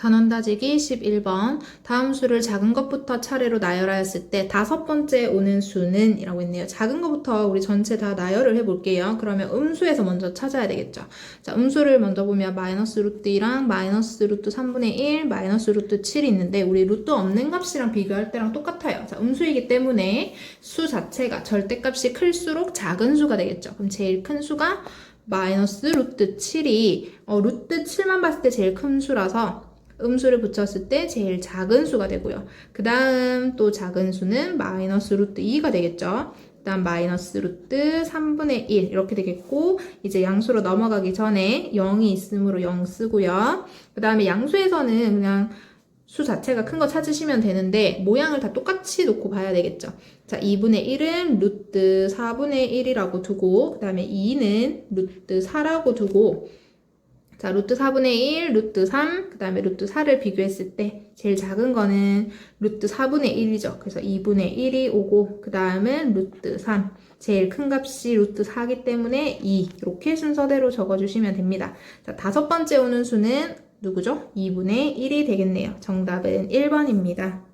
단원 따지기 11번. 다음 수를 작은 것부터 차례로 나열하였을 때 다섯 번째 오는 수는 이라고 했네요. 작은 것부터 우리 전체 다 나열을 해볼게요. 그러면 음수에서 먼저 찾아야 되겠죠. 자, 음수를 먼저 보면 마이너스 루트 2랑 마이너스 루트 3분의 1, 마이너스 루트 7이 있는데 우리 루트 없는 값이랑 비교할 때랑 똑같아요. 자, 음수이기 때문에 수 자체가 절대값이 클수록 작은 수가 되겠죠. 그럼 제일 큰 수가 마이너스 루트 7이 어, 루트 7만 봤을 때 제일 큰 수라서 음수를 붙였을 때 제일 작은 수가 되고요. 그 다음 또 작은 수는 마이너스 루트 2가 되겠죠. 그 다음 마이너스 루트 3분의 1 이렇게 되겠고 이제 양수로 넘어가기 전에 0이 있으므로 0 쓰고요. 그 다음에 양수에서는 그냥 수 자체가 큰 거 찾으시면 되는데 모양을 다 똑같이 놓고 봐야 되겠죠. 자, 2분의 1은 루트 4분의 1이라고 두고 그 다음에 2는 루트 4라고 두고 자, 루트 4분의 1, 루트 3, 그 다음에 루트 4를 비교했을 때 제일 작은 거는 루트 4분의 1이죠. 그래서 2분의 1이 오고 그 다음은 루트 3. 제일 큰 값이 루트 4기 때문에 2. 이렇게 순서대로 적어주시면 됩니다. 자, 다섯 번째 오는 수는 누구죠? 2분의 1이 되겠네요. 정답은 1번입니다.